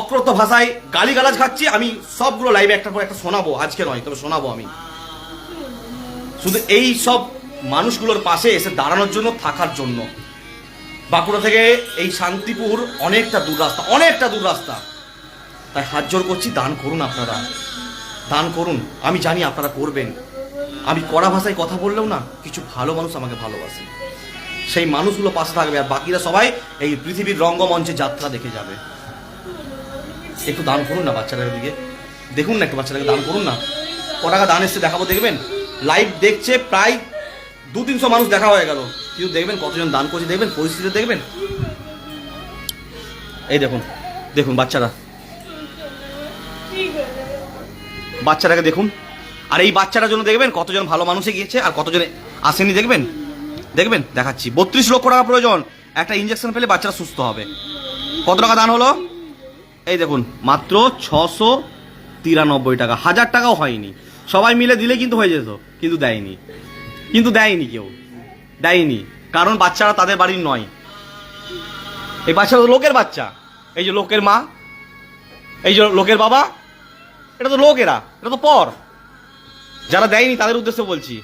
অক্রত ভাষায় গালিগালাজ খাচ্ছি, আমি সবগুলো লাইভে একটা পর একটা শোনাবো, আজকে নয়, তবে শোনাবো আমি। শুধু এই সব মানুষগুলোর পাশে এসে দাঁড়ানোর জন্য, থাকার জন্য। বাঁকুড়া থেকে এই শান্তিপুর অনেকটা দূর রাস্তা, অনেকটা দূর রাস্তা। তাই হাত জোর করছি, দান করুন আপনারা। দান করুন, আমি জানি আপনারা করবেন। আমি কড়া ভাষায় কথা বললেও না, কিছু ভালো মানুষ আমাকে ভালোবাসে। সেই মানুষগুলো পাশে থাকবে, আর বাকিরা সবাই এই পৃথিবীর রঙ্গমঞ্চে যাত্রা দেখে যাবে। একটু দান করুন না বাচ্চাটার দিকে। দেখুন না একটু বাচ্চাটাকে দান করুন না। ক টাকা দান এসছে দেখাবো, দেখবেন? লাইভ দেখছে প্রায় দু তিনশো মানুষ দেখা হয়ে গেল। কিন্তু দেখবেন কতজন দান করছে, দেখবেন? পরিস্থিতি দেখবেন? এই দেখুন দেখুন বাচ্চারা। বাচ্চাটাকে দেখুন। আর এই বাচ্চাটার জন্য দেখবেন কতজন ভালো মানুষে গিয়েছে আর কতজনে আসেনি, দেখবেন? দেখবেন? দেখাচ্ছি। বত্রিশ লক্ষ টাকা প্রয়োজন। একটা ইঞ্জেকশন পেলে বাচ্চারা সুস্থ হবে। কত টাকা দান হলো? এই দেখুন, মাত্র ছশো তিরানব্বই টাকা। হাজার টাকাও হয়নি। সবাই মিলে দিলে কিন্তু হয়ে যেত, কিন্তু দেয়নি। কিন্তু দেয়নি কেউ। দেয়নি। কারণ বাচ্চারা তাদের বাড়ির নয়। এই বাচ্চারা তো লোকের বাচ্চা। এই যে লোকের মা, এই যে লোকের বাবা, এটা তো লোকেরা এটা তো পর। যারা দেয়নি তাদের উদ্দেশ্যে বলছি।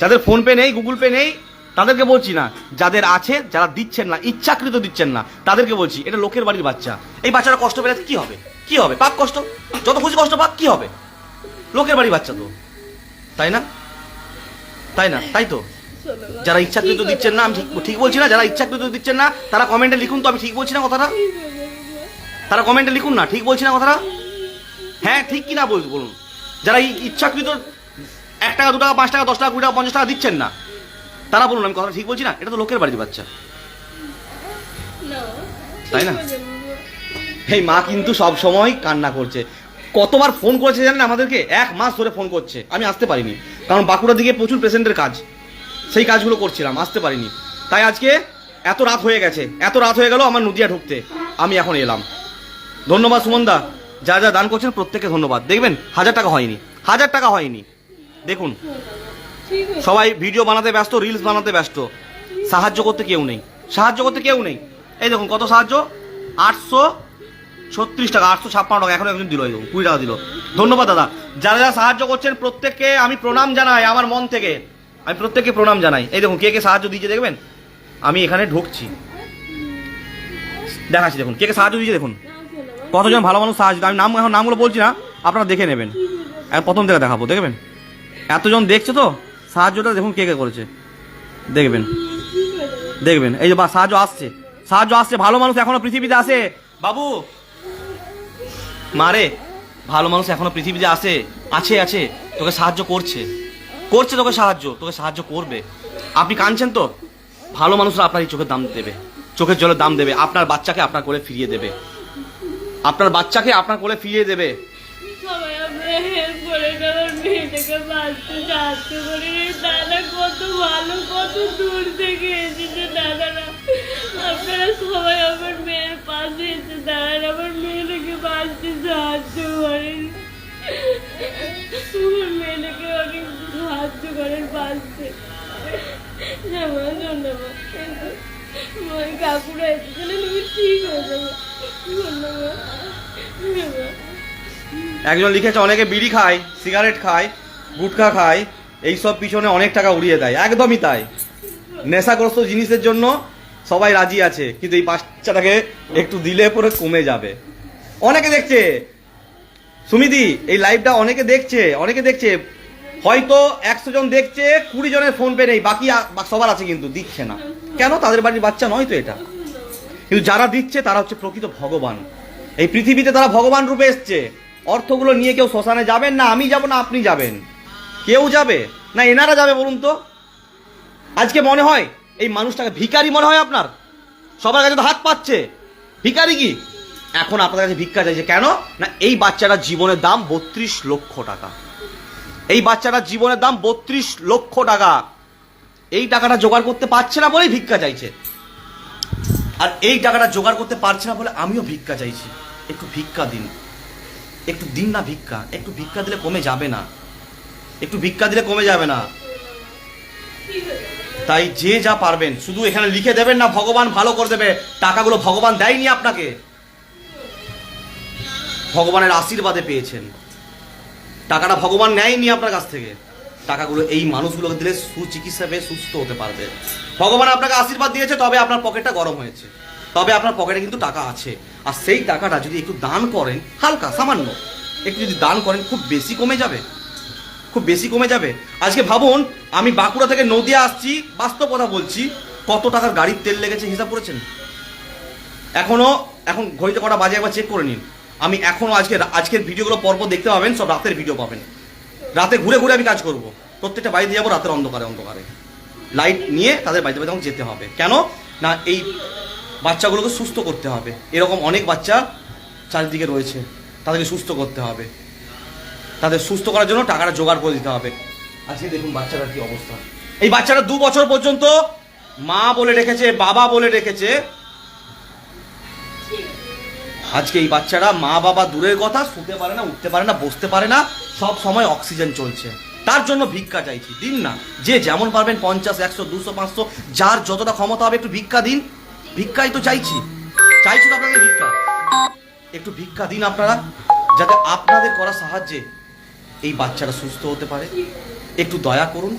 যাদের ফোন পে নেই, গুগল পে নেই তাদেরকে বলছি না, যাদের আছে, যারা দিচ্ছেন না, ইচ্ছাকৃত দিচ্ছেন না, তাদেরকে বলছি, এটা লোকের বাড়ির বাচ্চা। এই বাচ্চারা কষ্ট পেলে কি হবে? কি হবে? পাক কষ্ট? যত খুশি কষ্ট পাক, কি হবে? লোকের বাড়ির বাচ্চা তো। তাই না? তাই না? তাই তো? যারা ইচ্ছাকৃত দিচ্ছেন না, আমি ঠিক বলছি না, যারা ইচ্ছাকৃত দিচ্ছেন না, তারা কমেন্টে লিখুন তো, আমি ঠিক বলছি না কথাটা? তারা কমেন্টে লিখুন না, ঠিক বলছি না কথাটা? হ্যাঁ ঠিক কি না বল- বলুন। যারা ইচ্ছাকৃত, এক টাকা, দু টাকা, পাঁচ টাকা, দশ টাকা, কুড়ি টাকা, পঞ্চাশ টাকা দিচ্ছেন না তারা বলুন আমি কথা ঠিক বলছি না? এটা তো লোকের বাড়ির বাচ্চা। তাই না? এই মা কিন্তু সব সময় কান্না করছে। কতবার ফোন করেছে জানেন আমাদেরকে? এক মাস ধরে ফোন করছে। আমি আসতে পারিনি। কারণ বাঁকুড়ার দিকে প্রচুর পেশেন্টের কাজ। সেই কাজগুলো করছিলাম আসতে পারিনি। তাই আজকে এত রাত হয়ে গেছে। এত রাত হয়ে গেল আমার নদিয়া ঢুকতে। আমি এখন এলাম। ধন্যবাদ সুমনদা। যা যা দান করছেন প্রত্যেককে ধন্যবাদ। দেখবেন হাজার টাকা হয়নি। হাজার টাকা হয়নি। দেখুন। সবাই ভিডিও বানাতে ব্যস্ত রিলস বানাতে ব্যস্ত। সাহায্য করতে কেউ নেই। সাহায্য করতে কেউ নেই। এই দেখুন কত সাহায্য? আটশো ছত্রিশ টাকা আটশো ছাপ্পান্ন টাকা। এখন একজন দিল দেখুন, কুড়ি টাকা দিল। ধন্যবাদ দাদা। যারা যারা সাহায্য করছেন প্রত্যেককে আমি প্রণাম জানাই আমার মন থেকে। আমি প্রত্যেককে প্রণাম জানাই। এই দেখুন কে কে সাহায্য দিয়েছে দেখবেন? আমি এখানে ঢুকছি। দেখাচ্ছি দেখুন কে কে সাহায্য দিয়েছে দেখুন। কতজন ভালো মানুষ সাহায্য আমি নাম এখন নামগুলো বলছি না আপনারা দেখে নেবেন। প্রথম থেকে দেখাবো দেখবেন? এতজন দেখছে তো? সাহায্যটা দেখুন কে কে করেছে। দেখবেন। দেখবেন। এই যে বা, সাহায্য আসছে। সাহায্য আসছে, ভালো মানুষ এখনও পৃথিবীতে আসে। বাবু! মারে ভালো মানুষ এখনও পৃথিবীতে আসে, আছে আছে। তোকে সাহায্য করছে। করছে তোকে সাহায্য তোকে সাহায্য করবে। আপনি কাঁদছেন তো? ভালো মানুষরা আপনার এই চোখের দাম দেবে। চোখের জলের দাম দেবে। আপনার বাচ্চাকে আপনার কোলে ফিরিয়ে দেবে। আপনার বাচ্চাকে আপনার কোলে ফিরিয়ে দেবে। করে আমার মেয়েটাকে বাঁচতে সাহায্য করে দাদা কত ভালো কত দূর থেকে এসেছে দাদারা আপনারা সবাই আমার মেয়ের পাশে এসে দাঁড়ান আমার মেয়েটাকে বাঁচতে সাহায্য করেন আমার মেয়েটাকে অনেক সাহায্য করেন বাঁচতে ধন্যবাদ আমার কাকুরা এসেছিলেন তুমি ঠিক হয়ে যাবে ধন্যবাদ ধন্যবাদ একজন লিখেছে, অনেকে বিড়ি খায়, সিগারেট খায়, গুটখা খায়, এইসব পিছনে অনেক টাকা উড়িয়ে দেয়। একদমই তাই। নেশাগ্রস্ত জিনিসের জন্য সবাই রাজি আছে, কিন্তু এই বাচ্চাটাকে একটু দিলে পরে কমে যাবে। অনেকে দেখছে, সুমিদি, এই লাইভটা অনেকে দেখছে অনেকে দেখছে, হয়তো একশো জন দেখছে, কুড়ি জনের ফোন পে নেই, বাকি সবার আছে কিন্তু, দিচ্ছে না। কেন? তাদের বাড়ির বাচ্চা নয় তো এটা। কিন্তু যারা দিচ্ছে, তারা হচ্ছে প্রকৃত ভগবান। এই পৃথিবীতে তারা ভগবান রূপে এসছে। অর্থগুলো নিয়ে কেউ শ্মশানে যাবেন না, আমি যাব না, আপনি যাবেন। কেউ যাবে? না, এনারা যাবে বলুন তো? আজকে মনে হয় এই মানুষটাকে ভিখারি মনে হয় আপনার? সবার কাছে তো হাত পাচ্ছে। ভিখারি কি? এখন আপনার কাছে ভিক্ষা চাইছে কেন? না, এই বাচ্চাটার জীবনের দাম বত্রিশ লক্ষ টাকা। এই বাচ্চাটার জীবনের দাম বত্রিশ লক্ষ টাকা। এই টাকাটা জোগাড় করতে পারছে না বলেই ভিক্ষা চাইছে। আর এই টাকাটা জোগাড় করতে পারছে না বলে আমিও ভিক্ষা চাইছি। একটু ভিক্ষা দিন। একটু দিন না ভিক্ষা, একটু ভিক্ষা দিলে কমে যাবে না। একটু ভিক্ষা দিলে কমে যাবে না। তাই যে যা পারবেন, শুধু এখানে লিখে দেবেন না, ভগবান ভালো করে দেবে। টাকাগুলো ভগবান দেয়নি আপনাকে। ভগবানের আশীর্বাদে পেয়েছেন। টাকাটা ভগবান নেয়নি আপনার কাছ থেকে। টাকাগুলো এই মানুষগুলোকে দিলে সুচিকিৎসা পেয়ে সুস্থ হতে পারবে। ভগবান আপনাকে আশীর্বাদ দিয়েছে, তবে আপনার পকেটটা গরম হয়েছে। তবে আপনার পকেটে কিন্তু টাকা আছে। আর সেই টাকাটা যদি একটু দান করেন, হালকা, সামান্য, একটু যদি দান করেন, খুব বেশি কমে যাবে। খুব বেশি কমে যাবে। আজকে ভাবুন, আমি বাঁকুড়া থেকে নদিয়া আসছি, বাস্তব কথা বলছি, কত টাকার গাড়ির তেল লেগেছে হিসাব করেছেন? এখনও, এখন ঘড়িতে কটা বাজে একবার চেক করে নিন। আমি এখনও আজকে আজকের ভিডিওগুলো পরপর দেখতে পাবেন, সব রাতের ভিডিও পাবেন। রাতে ঘুরে ঘুরে আমি কাজ করব। প্রত্যেকটা বাড়িতে যাব, রাতের অন্ধকারে অন্ধকারে। লাইট নিয়ে তাদের বাড়িতে বাড়িতে যেতে হবে। কেন? না, এই বাচ্চাগুলোকে সুস্থ করতে হবে। এরকম অনেক বাচ্চা চারিদিকে রয়েছে। তাদেরকে সুস্থ করতে হবে। তাদের সুস্থ করার জন্য টাকাটা জোগাড় করে দিতে হবে। আজকে দেখুন বাচ্চাটার কি অবস্থা। এই বাচ্চাটা দু বছর পর্যন্ত মা বলে রেখেছে, বাবা বলে রেখেছে। আজকে এই বাচ্চারা মা বাবা দূরের কথা, শুতে পারে না, উঠতে পারে না, বসতে পারে না, সব সময় অক্সিজেন চলছে। তার জন্য ভিক্ষা চাইছি, দিন না। যে যেমন পারবেন পঞ্চাশ, একশো, দুশো, পাঁচশো, যার যতটা ক্ষমতা হবে একটু ভিক্ষা দিন। ভিক্ষাই তো চাইছি। চাইছি তো আপনাদের ভিক্ষা। একটু ভিক্ষা দিন আপনারা, যাতে আপনাদের করা সাহায্যে এই বাচ্চারা সুস্থ হতে পারে। একটু দয়া করুন।